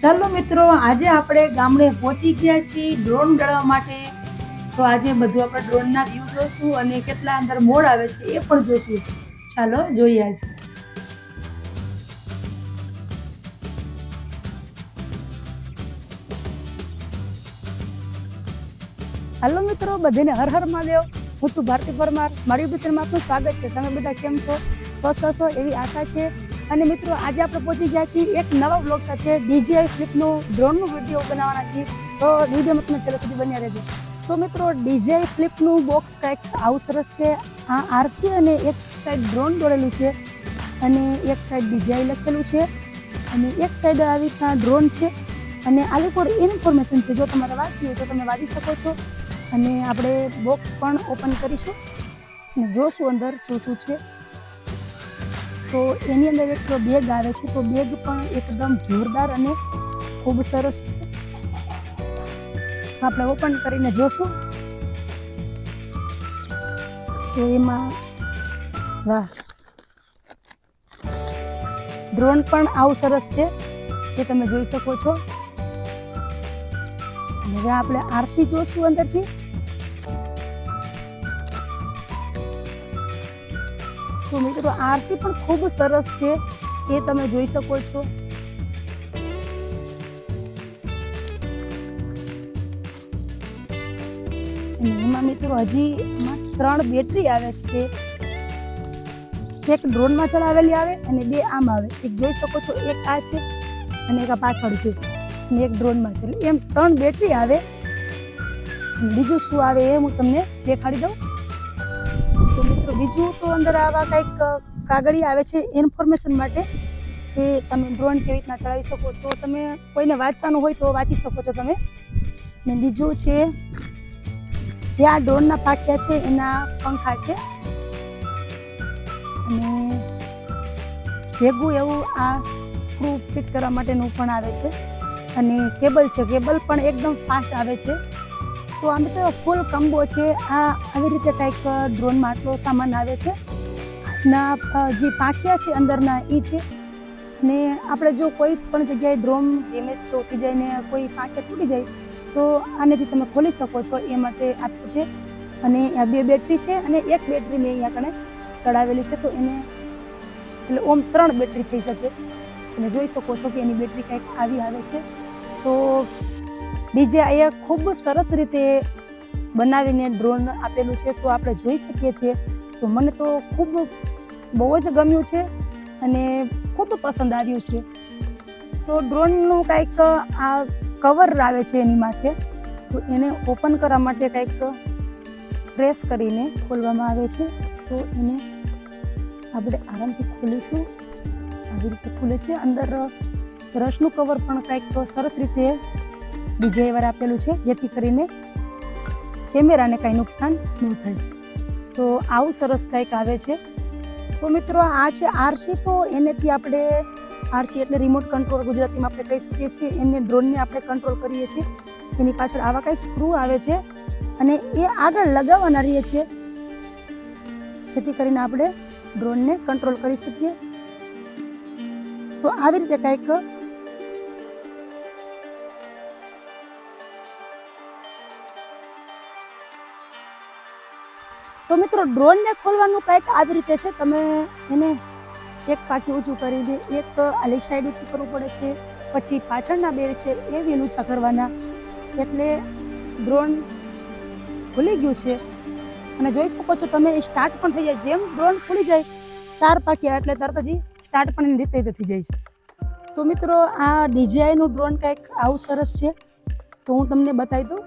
ચાલો મિત્રો, આજે આપણે ગામડે પહોંચી ગયા છીએ ડ્રોન ગળવા માટે. તો આજે બધું આપણે ડ્રોનના વ્યૂ જોશું અને કેટલા અંદર મોડ આવે છે એ પણ જોશું. ચાલો, જોઈએ આજે. હાલો મિત્રો, બધાને હર હર મહાદેવ. હું છું ભારતી પરમાર. મારી મિત્રમાં આપનું સ્વાગત છે. તમે બધા કેમ છો? સ્વસ્થ હશો એવી આશા છે. અને મિત્રો, આજે આપણે પહોંચી ગયા છીએ એક નવા બ્લોગ સાથે. ડીજીઆઈ ફ્લિપનું ડ્રોનનું વીડિયો બનાવવાના છીએ. તો વિડીયોમાં તમે છેલ્લે સુધી બન્યા રહેજો. તો મિત્રો ડીજીઆઈ ફ્લિપનું બોક્સ કાંઈક આવું સરસ છે. આ આરસી અને એક સાઈડ ડ્રોન દોડેલું છે અને એક સાઈડ ડીજીઆઈ લખેલું છે. અને એક સાઈડ આવી રીતના ડ્રોન છે. અને આ પર ઇન્ફોર્મેશન છે. જો તમારે વાંચવી હોય તો તમે વાંચી શકો છો. અને આપણે બોક્સ પણ ઓપન કરીશું. જોશું અંદર શું શું છે. તો એની અંદર એક બેગ આવે છે. તો બેગ પણ એકદમ જોરદાર અને ખૂબ સરસ છે. આપણે ઓપન કરીને જોશું. તો એમાં, વાહ. ડ્રોન પણ આવું સરસ છે એ તમે જોઈ શકો છો. હવે આપણે આરસી જોશું અંદરથી. તો મિત્રો? આરસી પણ ખૂબ સરસ છે. એ તમે જોઈ શકો છો. એમાં મિત્રો હજી એમાં ત્રણ બેટરી આવે છે. એક ડ્રોનમાં ચલાવેલી આવે અને બે આમ આવે. એક જોઈ શકો છો, એક આ છે અને એક આ પાછળ છે. અને એક ડ્રોનમાં છે. એમ ત્રણ બેટરી આવે. બીજું શું આવે એ હું તમને દેખાડી દઉં. બીજું તો અંદર આવા કંઈક કાગળી આવે છે ઇન્ફોર્મેશન માટે કે તમે ડ્રોન કેવી રીતના ચલાવી શકો તો તમે કોઈને વાંચવાનું હોય તો વાંચી શકો છો તમે. ને બીજું છે, જે આ ડ્રોનના પાખ્યા છે એના પંખા છે. અને ભેગું એવું આ સ્ક્રૂ ફિટ કરવા માટેનું પણ આવે છે. અને કેબલ છે. કેબલ પણ એકદમ ફાસ્ટ આવે છે. તો આમ તો ફૂલ કમ્બો છે. આ આવી રીતે કંઈક ડ્રોનમાં આટલો સામાન આવે છે. ના જે પાંખિયા છે અંદરના એ છે. ને આપણે જો કોઈ પણ જગ્યાએ ડ્રોન ડેમેજ કે ઉઠી જાય ને કોઈ પાંખિયા તૂટી જાય, તો આનેથી તમે ખોલી શકો છો એ માટે આપ્યું છે. અને આ બે બેટરી છે અને એક બેટરી મેં અહીંયા કણે ચડાવેલી છે, તો એને એટલે ઓમ ત્રણ બેટરી થઈ શકે. તમે જોઈ શકો છો કે એની બેટરી કંઈક આવી આવે છે. તો ડીજે અહીંયા ખૂબ સરસ રીતે બનાવીને ડ્રોન આપેલું છે, તો આપણે જોઈ શકીએ છીએ. તો મને તો ખૂબ બહુ જ ગમ્યું છે અને ખૂબ પસંદ આવ્યું છે. તો ડ્રોનનું કંઈક આ કવર આવે છે એની માથે, તો એને ઓપન કરવા માટે કંઈક પ્રેસ કરીને ખોલવામાં આવે છે. તો એને આપણે આરામથી ખોલીશું. આવી રીતે ખુલે છે. અંદર રસનું કવર પણ કંઈક સરસ રીતે ડીજે વાર આપેલું છે, જેથી કરીને કેમેરાને કાંઈ નુકસાન ન થાય. તો આવું સરસ કંઈક આવે છે. તો મિત્રો, આ છે આરસી તો એનેથી આપણે આરસી એટલે રિમોટ કંટ્રોલ ગુજરાતીમાં આપણે કહી શકીએ છીએ. એને ડ્રોનને આપણે કંટ્રોલ કરીએ છીએ. એની પાછળ આવા કંઈક સ્ક્રૂ આવે છે અને એ આગળ લગાવવાના રહીએ છીએ. જેથી કરીને આપણે ડ્રોનને કંટ્રોલ કરી શકીએ. તો આવી રીતે કંઈક તો મિત્રો ડ્રોનને ખોલવાનું કંઈક આવી રીતે છે. તમે એને એક પાકી ઊંચું કરીને એક આલી સાઈડ ઊંચું કરવું પડે છે. પછી પાછળના બે છે એ બી ઊંચા કરવાના. એટલે ડ્રોન ખુલી ગયું છે. અને જોઈ શકો છો તમે સ્ટાર્ટ પણ થઈ જાય. જેમ ડ્રોન ખુલી જાય, ચાર પાક્યા એટલે તરત જ સ્ટાર્ટ પણ એની રીતે થઈ જાય છે. તો મિત્રો, આ ડીજીઆઈનું ડ્રોન કંઈક આવું સરસ છે. તો હું તમને બતાવી દઉં.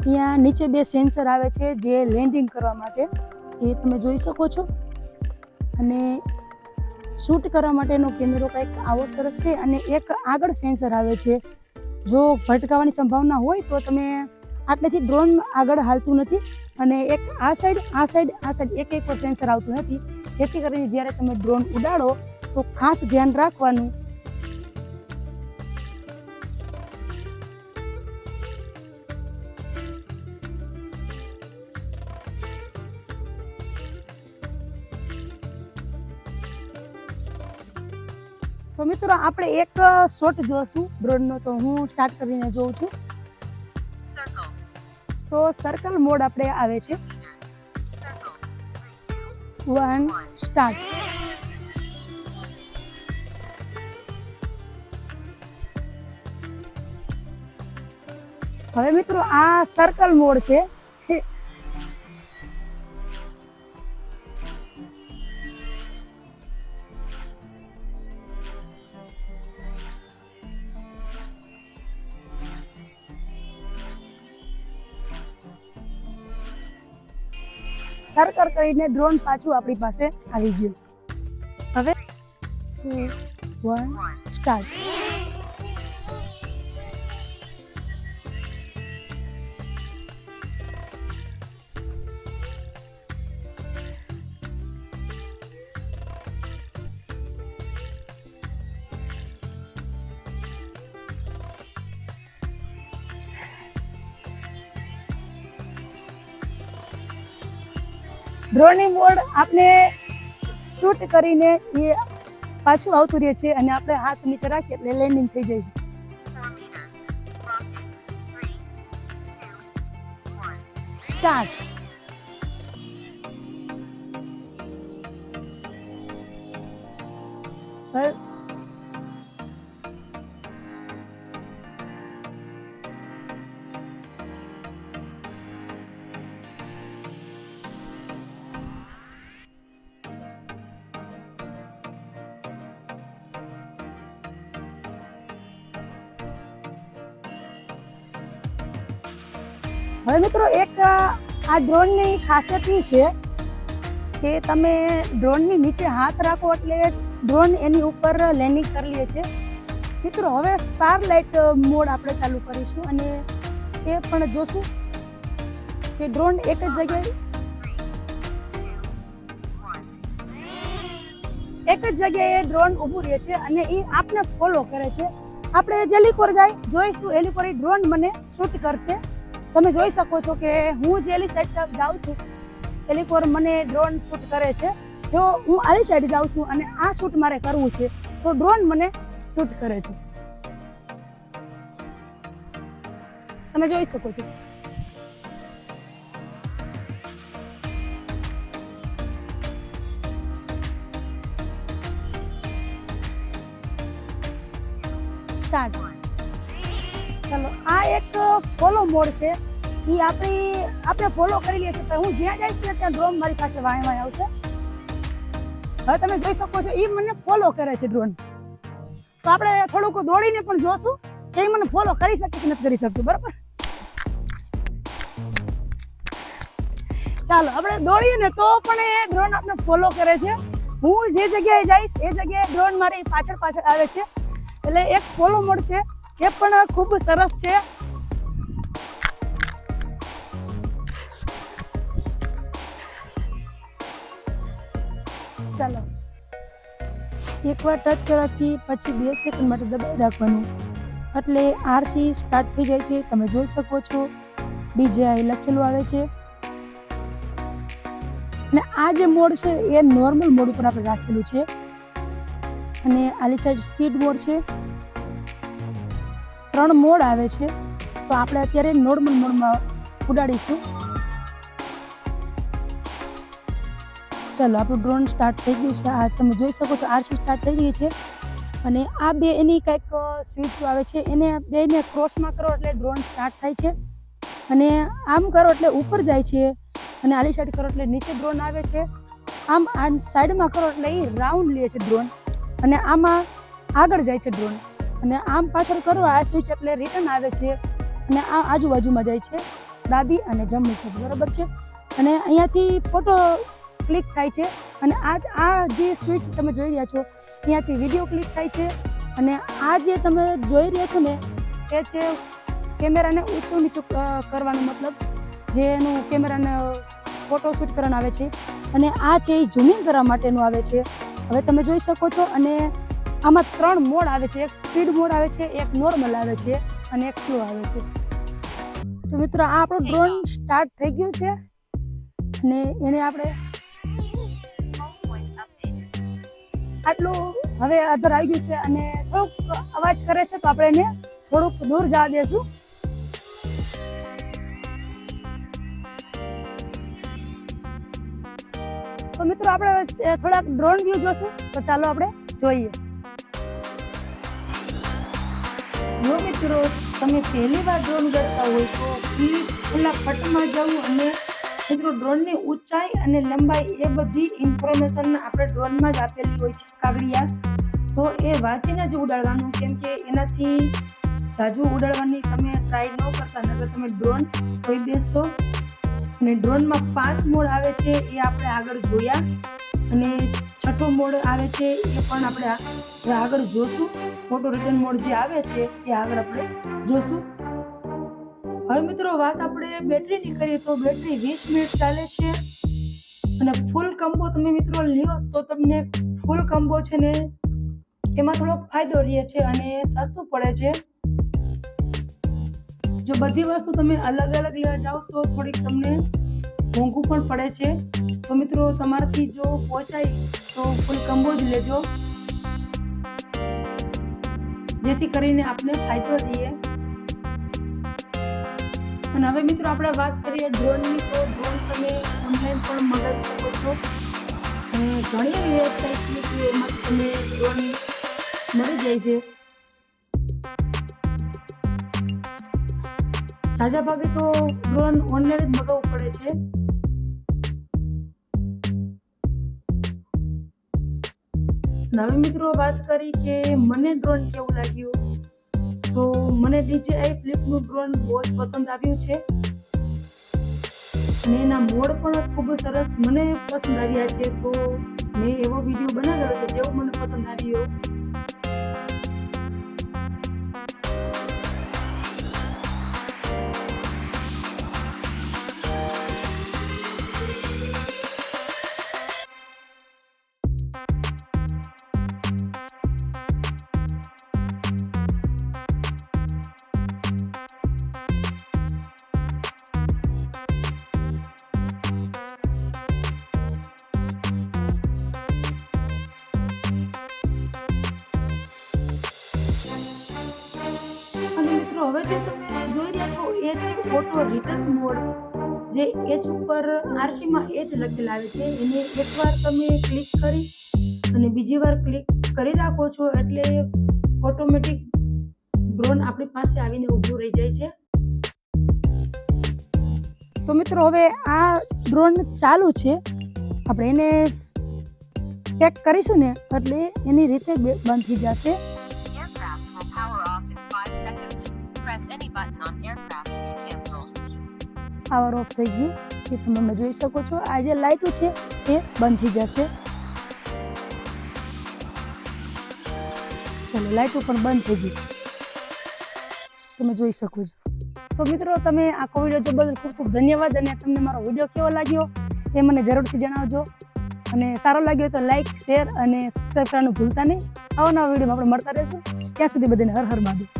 અહીંયા નીચે બે સેન્સર આવે છે જે લેન્ડિંગ કરવા માટે. એ તમે જોઈ શકો છો. અને શૂટ કરવા માટેનો કેમેરો કંઈક આવો સરસ છે અને એક આગળ સેન્સર આવે છે. જો ભટકાવાની સંભાવના હોય તો તમે આટલેથી ડ્રોન આગળ હાલતું નથી અને એક આ સાઈડ આ સાઈડ આ સાઈડ એક એક સેન્સર આવતું નથી. જેથી કરીને જ્યારે તમે ડ્રોન ઉડાડો તો ખાસ ધ્યાન રાખવાનું મિત્રો, આપણે એક શોટ જોશું. ડ્રોનનો તો હું સ્ટાર્ટ કરીને જોઉં છું. તો સર્કલ મોડ આપણે આવે છે. વન સ્ટાર્ટ હવે મિત્રો, આ સર્કલ મોડ છે. સર્કલ કરીને ડ્રોન પાછું આપણી પાસે આવી ગયું. હવે? Two one. સ્ટાર્ટ ડ્રોની મોડ આપણે શૂટ કરીને એ પાછું આવતું રહે છે અને આપણે હાથ નીચે રાખીએ એટલે લેન્ડિંગ થઈ જાય છે. સ્ટાર્ટ હવે હવે મિત્રો એક આ ડ્રોનની ખાસિયત એ છે કે તમે ડ્રોનની નીચે હાથ રાખો એટલે ડ્રોન એની ઉપર લેન્ડિંગ કરી લે છે. મિત્રો હવે સ્ટાર લાઇટ મોડ આપણે ચાલુ કરીશું અને એ પણ જોશું કે ડ્રોન એક જ જગ્યાએ એક જ જગ્યાએ ડ્રોન ઊભું રહે છે અને એ આપને ફોલો કરે છે. આપણે જેલીકોર જાય, જોઈશું એલીકોર એ ડ્રોન મને શૂટ કરશે. તમે જોઈ શકો છો કે હું જેલી સાઈડ સાઈડ જાઉં છું, એલી કોર મને ડ્રોન શૂટ કરે છે. જો હું આલી સાઈડ જાઉં છું અને આ શૂટ મારે કરવું છે, તો ડ્રોન મને શૂટ કરે છે. તમે જોઈ શકો છો. સ્ટાર્ટ ચાલો, આ એક ફોલો મોડ છે. એ આપણી, આપણે ફોલો કરી લઈએ છીએ હું જ્યાં જઈશ ને ત્યાં ડ્રોન મારી પાસે વાય વાય આવશે. હવે તમે જોઈ શકો છો એ મને ફોલો કરે છે ડ્રોન તો આપણે થોડુંક દોડીને પણ જોશું એ મને ફોલો કરી શકે કે નથી કરી શકતું, બરાબર? ચાલો, આપણે દોડીએ ને તો પણ એ ડ્રોન આપણે ફોલો કરે છે. હું જે જગ્યાએ જઈશ, એ જગ્યાએ ડ્રોન મારી પાછળ પાછળ આવે છે. એટલે એક ફોલો મોડ છે. એ પણ ખૂબ સરસ છે. ચાલો. એકવાર ટચ કરવાથી પછી બે સેકન્ડ માટે દબાઈ રાખવાનું. એટલે આરસી સ્ટાર્ટ થઈ જાય છે. તમે જોઈ શકો છો. ડીજેઆઈ લખેલું આવે છે. અને આ જે મોડ છે, એ નોર્મલ મોડ ઉપર આપણે રાખેલું છે. અને આલી સાઈડ સ્પીડ મોડ છે. ત્રણ મોડ આવે છે, તો આપણે અત્યારે નોર્મલ મોડમાં ઉડાડીશું. ચાલો, આપણું ડ્રોન સ્ટાર્ટ થઈ ગયું છે. આ તમે જોઈ શકો છો આરસી સ્ટાર્ટ થઈ ગઈ છે. અને આ બે એની કંઈક સ્વિચ આવે છે. એને બેને ક્રોસમાં કરો એટલે ડ્રોન સ્ટાર્ટ થાય છે. અને આમ કરો એટલે ઉપર જાય છે. અને આલી સાઈડ કરો એટલે નીચે ડ્રોન આવે છે. આમ આ સાઈડમાં કરો એટલે એ રાઉન્ડ લે છે ડ્રોન અને આમાં આગળ જાય છે ડ્રોન અને આમ પાછળ કરો આ સ્વિચ એટલે રિટર્ન આવે છે અને આ આજુબાજુમાં જાય છે ડાબી અને જમણી સાઈડ બરાબર છે? અને અહીંયાથી ફોટો ક્લિક થાય છે અને આ આ જે સ્વિચ તમે જોઈ રહ્યા છો, અહીંયાથી વીડિયો ક્લિક થાય છે અને આ જે તમે જોઈ રહ્યા છો ને, એ છે કેમેરાને ઊંચું નીચું કરવાનો મતલબ, જે એનું કેમેરાને ફોટો શૂટ કરવાનું આવે છે. અને આ છે એ ઝૂમિંગ કરવા માટેનું આવે છે. હવે તમે જોઈ શકો છો અને આમાં ત્રણ મોડ આવે છે. એક સ્પીડ મોડ આવે છે, એક નોર્મલ આવે છે અને એક સ્લો આવે છે. તો મિત્રો, આ આપણો ડ્રોન સ્ટાર્ટ થઈ ગયું છે અને એને આપણે. આટલું હવે અધર આવી ગયું છે અને થોડુંક અવાજ કરે છે તો આપણે એને થોડુંક દૂર જવા દેશું. તો મિત્રો, આપણે થોડાક ડ્રોન વ્યૂ જોશું. તો ચાલો આપણે જોઈએ. જો મિત્રો, તમે પહેલી વાર ડ્રોન કરતા હોય તો ઈ ખુલ્લા ફટમાં જવું અને મિત્રો ડ્રોનની ઊંચાઈ અને લંબાઈ એ બધી ઇન્ફોર્મેશન આપણે ડ્રોનમાં જ આપેલી હોય છે કાગડિયા તો એ વાંચીને જ ઉડાડવાનું, કેમ કે એનાથી જાજુ ઉડાડવાની તમે ટ્રાય ન કરતા, નકર તમે ડ્રોન કોઈ બેસો. અને ડ્રોનમાં પાંચ મોડ આવે છે, એ આપણે આગળ જોયા. અને છઠ્ઠો મોડ આવે છે એ પણ આપણે આગળ જોશું. ફોટો રિટર્ન મોડ જે આવે છે એ આગળ આપણે જોશું. હવે મિત્રો વાત આપણે બેટરીની કરીએ તો બેટરી વીસ મિનિટ ચાલે છે. અને ફૂલ કમ્બો તમે મિત્રો લ્યો તો તમને ફૂલ કમ્બો છે ને એમાં થોડોક ફાયદો રહે છે અને સસ્તું પડે છે. જો બધી વસ્તુ તમે અલગ અલગ લેવા જાઓ તો થોડીક તમને મોંઘું પણ પડે છે. તો મિત્રો, તમારાથી જો પહોંચાય, તો ફૂલ કંબો જ લેજો. જેથી કરીને આપણે ફાયદો રહીએ અને હવે મિત્રો, આપણે વાત કરીએ ડ્રોનની. તો ડ્રોન તમે ઓનલાઈન પણ મંગાવી શકો છો. ઘણી એવી વેબસાઇટ કે એમાં તમે ડ્રોન મળી જાય છે. સાજા ભાગે તો ડ્રોન ઓનલાઈન જ મગાવવું પડે છે. હવે મિત્રો વાત કરી કે મને ડ્રોન કેવું લાગ્યું? તો મને DJI ફ્લિપનું ડ્રોન બહુ જ પસંદ આવ્યું છે. અને એના મોડ પણ ખૂબ સરસ મને પસંદ આવ્યા છે. તો મેં એવો વીડિયો બનાવેલો છે, જેવો મને પસંદ આવ્યો. હવે જે તમે જોઈ રહ્યા છો, એ છે ઓટો રિટર્ન મોડ જે એચ ઉપર આરસીમાં એચ લખેલા આવે છે. એને એકવાર તમે ક્લિક કરી અને બીજી વાર ક્લિક કરી રાખો છો એટલે ઓટોમેટિક ડ્રોન આપણી પાસે આવીને ઊભું રહી જાય છે. તો મિત્રો, હવે આ ડ્રોન ચાલુ છે. આપણે એને ચેક કરીશું ને, એટલે એની રીતે બંધ થઈ જશે. પાવર ઓફ થઈ ગયું. એ તમે જોઈ શકો છો. આ જે લાઇટો છે, એ બંધ થઈ જશે. ચલો લાઇટો પણ બંધ થઈ ગઈ તમે જોઈ શકો છો. તો મિત્રો, તમે આખો વીડિયો જો બદલ ખૂબ ખૂબ ધન્યવાદ અને તમને મારો વીડિયો કેવો લાગ્યો એ મને જરૂરથી જણાવજો. અને સારો લાગ્યો તો લાઈક શેર અને સબસ્ક્રાઈબ કરવાનું ભૂલતા નહીં. આવા નવા વિડીયોમાં આપણે મળતા રહેશું. ત્યાં સુધી બધાને હર હર મહાદેવ.